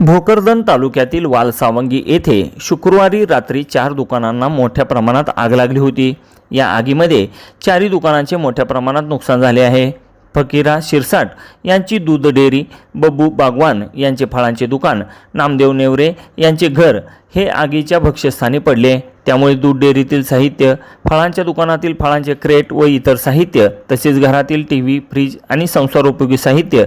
भोकरदन तालुक्यातील वालसावंगी येथे शुक्रवारी रात्री चार दुकानांना मोठ्या प्रमाणात आग लागली होती. या आगीमध्ये चारही दुकानांचे मोठ्या प्रमाणात नुकसान झाले आहे. फकीरा शिरसाट यांची दूध डेअरी बब्बू बागवान यांचे फळांचे दुकान नामदेव नेवरे यांचे घर हे आगीच्या भक्ष्यस्थानी पडले. त्यामुळे दूध डेअरीतील साहित्य फळांच्या दुकानातील फळांचे क्रेट व इतर साहित्य तसेच घरातील टी व्ही फ्रीज आणि संसारोपयोगी साहित्य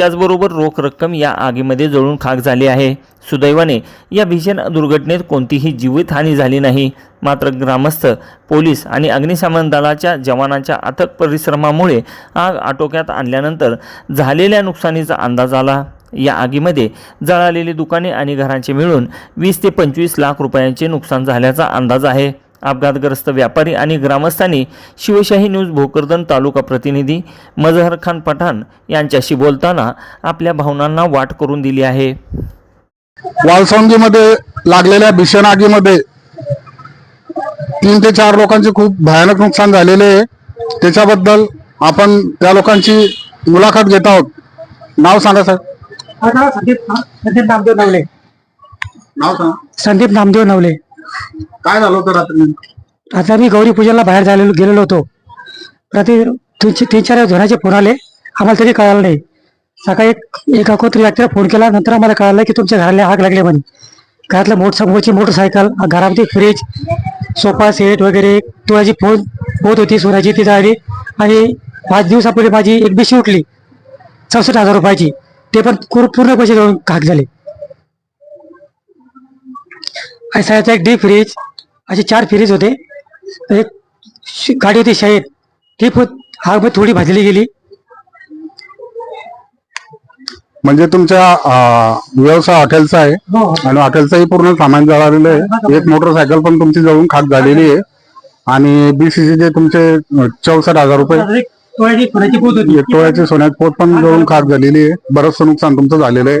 त्याचबरोबर रोख रक्कम या आगीमध्ये जळून खाक झाली आहे. सुदैवाने या भीषण दुर्घटनेत कोणतीही जीवितहानी झाली नाही. मात्र ग्रामस्थ पोलीस आणि अग्निशमन दलाच्या जवानांच्या अथक परिश्रमामुळे आग आटोक्यात आणल्यानंतर झालेल्या नुकसानीचा अंदाज आला. या आगीमध्ये जळालेली दुकाने आणि घरांचे मिळून वीस ते पंचवीस लाख रुपयांचे नुकसान झाल्याचा अंदाज आहे. अपघातग्रस्त व्यापारी आणि ग्रामस्थांनी शिवशाही न्यूज भोकरदन तालुका प्रतिनिधी मजहर खान पठाण यांच्याशी बोलताना आपल्या भावनांना वाट करून दिली आहे. वालसंगीमध्ये लागलेल्या भीषण आगीमध्ये तीन ते चार लोकांचे खूप भयानक नुकसान झालेले आहे. त्याच्याबद्दल आपण त्या लोकांची मुलाखत घेत आहोत. नाव सांगा सर. संदीप नामदेव नवले. नाव सांगा. संदीप नामदेव नवले. काय झालं होतं रात्री? आता मी गौरी पूजनला बाहेर झालेलो गेलेलो होतो. रात्री तीन तीन चार धोरणाचे फोन आले. आम्हाला तरी कळालं नाही. सकाळी एक एका कोणतरी व्यक्तीला फोन केला. नंतर आम्हाला कळालं की तुमच्या घराला आग लागली म्हणे. घरातलं मोठ समोरची मोटरसायकल घरामध्ये फ्रीज सोफा सेट वगैरे. तुळाची फोन होत होती सोन्याची ती जाळली आणि पाच दिवसापूर्वी माझी एक बिशी उठली. चौसष्ट हजार रुपयाची. ते पण पूर्ण पैसे जाऊन खाक झाले. आणि साहेबचा एक डीप फ्रीज असे चार फ्रीज होते. एक गाडी होती शाळेत. ती पण आग थोडी भाजली गेली. म्हणजे तुमच्या अं, व्यवसाय हॉटेलचा आहे. हो. आणि हॉटेलचंही पूर्ण सामान जळालेलं आहे. एक मोटरसायकल पण तुमची जळून खाक झालेली आहे. आणि बीसीसीचे तुमचे चौसष्ट हजार रुपये. तोळ्याची सोन्याची बोट होती. एक टोळ्याची सोन्यात पोट पण जळून खाक झालेली आहे. बरंचसं नुकसान तुमचं झालेलं आहे.